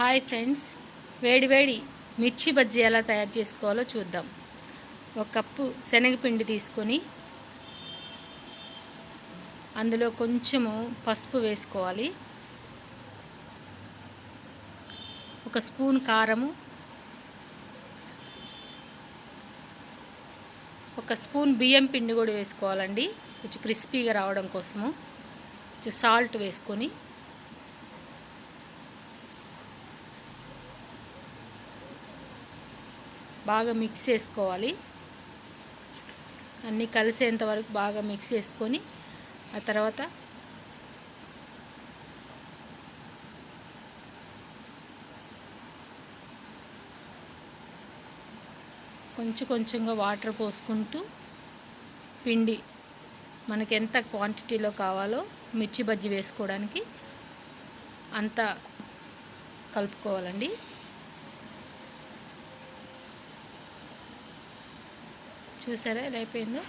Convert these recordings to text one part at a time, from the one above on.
Hi friends. వేడి వేడి మిర్చి బజ్జీ ఎలా తయారు చేసుకోవాలో చూద్దాం. ఒక కప్పు శనగపిండి తీసుకొని అందులో కొంచెము పసుపు వేసుకోవాలి. ఒక స్పూన్ కారము ఒక స్పూన్ బియ్యం పిండి కూడా వేసుకోవాలండి. కొంచెం క్రిస్పీగా రావడం కోసము. కొంచెం సాల్ట్ వేసుకొని బాగా మిక్స్ చేసుకోవాలి. అన్నీ కలిసేంత వరకు బాగా మిక్స్ చేసుకొని ఆ తర్వాత కొంచెం కొంచెంగా వాటర్ పోసుకుంటూ పిండి మనకి ఎంత క్వాంటిటీలో కావాలో మిర్చి బజ్జీ వేసుకోవడానికి అంత కలుపుకోవాలండి. చూసారా? ఎలా అయిపోయిందో?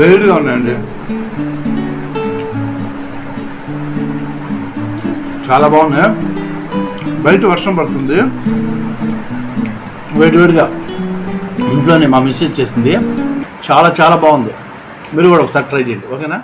వేడిగా ఉన్నాయండి చాలా బాగున్నాయి. బయట వర్షం పడుతుంది. వేడివేడిగా ఇంట్లోనే మా మిస్సేజ్ చేసింది. చాలా చాలా బాగుంది. మీరు కూడా ఒకసారి ట్రై చేయండి. ఓకేనా?